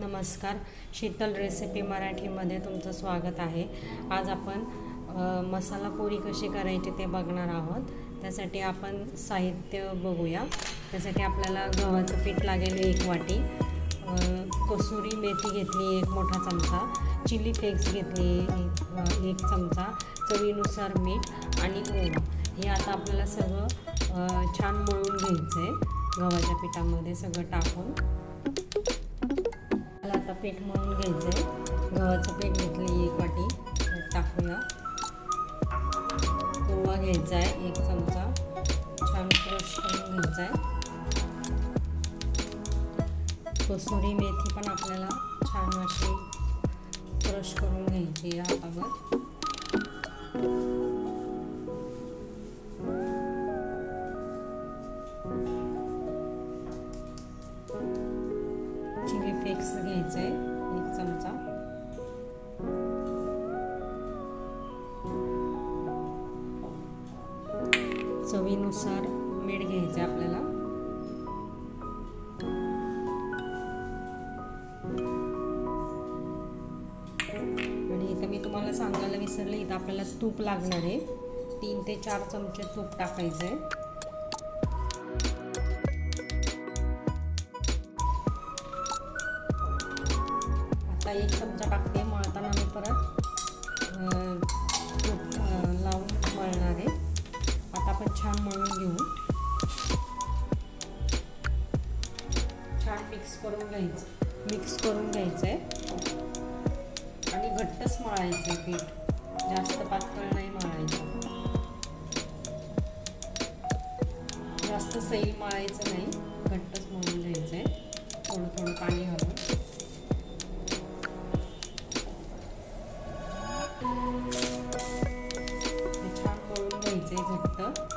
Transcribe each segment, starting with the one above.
नमस्कार. शीतल रेसिपी मराठीमध्ये तुमचं स्वागत आहे. आज आपण मसाला पोळी कशी करायची ते बघणार आहोत. त्यासाठी आपण साहित्य बघूया. त्यासाठी आपल्याला गव्हाचं पीठ लागेल एक वाटी. कसुरी मेथी घेतली एक मोठा चमचा. चिली फ्लेक्स घेतली एक एक चमचा. चवीनुसार मीठ आणि ओवा हे आता आपल्याला सगळं छान मळून घ्यायचं आहे गव्हाच्या पिठामध्ये सगळं टाकून. आता पीठ मळून घ्यायचं आहे गव्हाचं पीठ घेतलं एक वाटी. टाकूया. ओवा घ्यायचा आहे एक चमचा. छान क्रश करून घ्यायचा आहे कसुरी मेथी पण आपल्याला छान अशी क्रश करून घ्यायची आहे हातावर. चिली घ्यायचं आहे एक चमचा. चवीनुसार मीठ घ्यायचं आहे आपल्याला. आणि इथं मी तुम्हाला सांगायला विसरले इथं आपल्याला तूप लागणार आहे. तीन ते चार चमचे तूप टाकायचं आहे करून घ्यायचं. मिक्स करून घ्यायचं आहे आणि घट्टच मळायचं आहे पीठ. जास्त पातळ नाही मळायचं. जास्त सैल मळायचं नाही. घट्टच मळून घ्यायचं आहे थोडं थोडं पाणी घालून. छान मळून आहे घट्ट.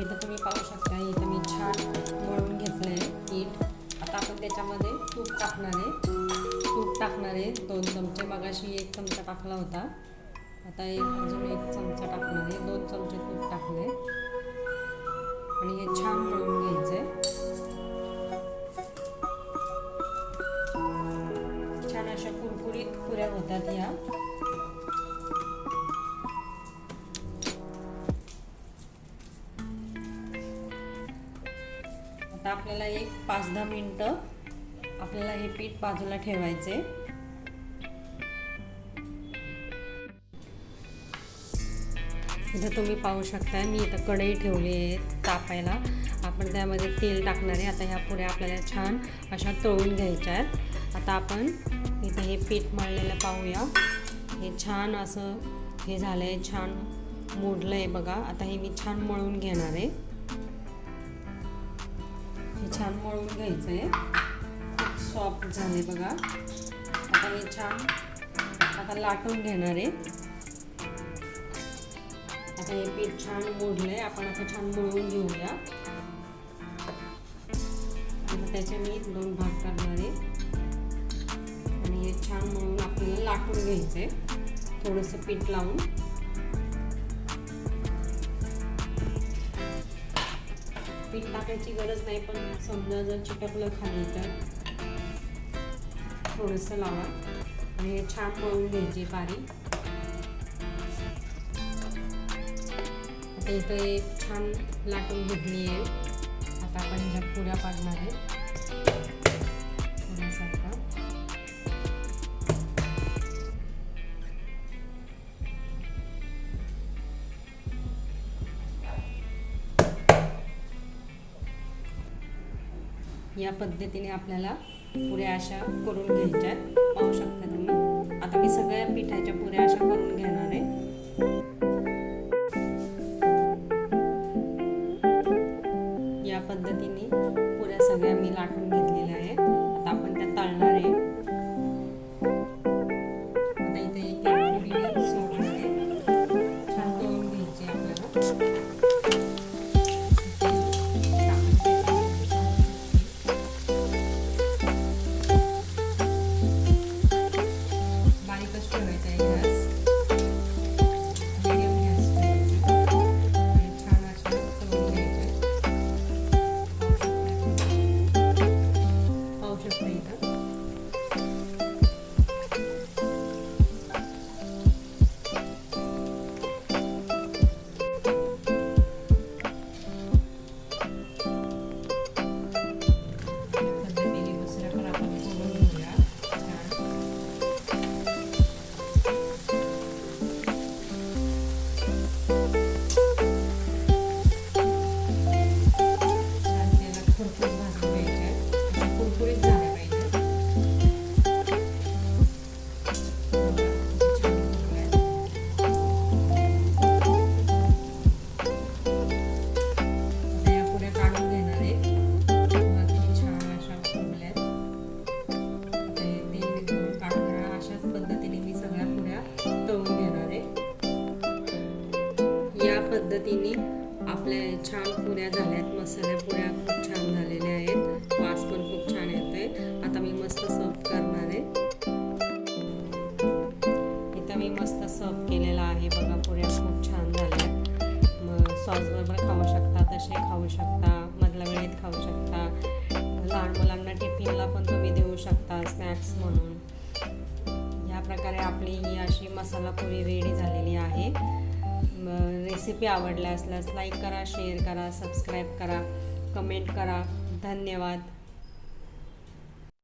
इथं तुम्ही पाहू शकता इथं मी छान मळून घेतलं आहे पीठ. आता आपण त्याच्यामध्ये तूप टाकणार आहे. तूप टाकणार आहे. दोन चमचे. मगाशी एक चमचा टाकला होता. आता एक अजून एक चमचा टाकला आपल्याला एक पाच दहा मिनटं आपल्याला हे पीठ बाजूला ठेवायचे. इथं तुम्ही पाहू शकता मी इथं कढई ठेवली आहे तापायला. आपण त्यामध्ये तेल टाकणार आहे. आता ह्या पुऱ्या आपल्याला छान अशा तळून घ्यायच्या आहेत. आता आपण इथं हे पीठ मळलेलं पाहूया. हे छान असं हे झालं आहे छान मोडलं आहे बघा. आता हे मी छान मळून घेणार आहे. छान मळून घ्यायचं आहे खूप सॉफ्ट झाले बघा. आता हे छान आता लाटून घेणार आहे. आता हे पीठ छान मोडलंय. आपण आता छान मळून घेऊया. आता त्याचे मी दोन भाग करणार आहे. आणि हे छान मळून आपल्याला लाटून घ्यायचंय. थोडंसं पीठ लावून. पीठ टाकायची गरज नाही पण समजा जर चिटकलं खाली तर. थोडंसं लावा. आणि हे छान मळून घ्यायचे बारीक. आता इथं एक छान लाटून घेतली आहे. आता आपण ह्या पुऱ्या पाडणार आहे. या पद्धतीने आपल्याला पुऱ्या अशा करून घ्यायच्या पाहू शकता तुम्ही. आता मी सगळ्या पिठाच्या पुऱ्या अशा करून घेणार आहे. या पद्धतीने पुऱ्या सगळ्या मी लाटून घेतलेल्या आहे आता आपण त्या तळणार आहे. आता इथे एक छान तळून घ्यायची आपल्याला. 보이지 आपल्या छान पुऱ्या झाल्यात मसाल्या पुऱ्या खूप छान झालेल्या आहेत. वास पण खूप छान येतोय. आता मी मस्त सर्व करणार आहे. इथं मी मस्त सर्व केलेला आहे. बघा पुऱ्या खूप छान झाल्या मग सॉस बरोबर खाऊ शकता तसे खाऊ शकता मधल्या वेळेत खाऊ शकता. लहान मुलांना टिफिनला पण तुम्ही देऊ शकता स्नॅक्स म्हणून. या प्रकारे आपली ही अशी मसाला पुरी रेडी झालेली आहे. रेसिपी आवडल्या असल्यास लाईक करा शेअर करा सबस्क्राईब करा कमेंट करा. धन्यवाद.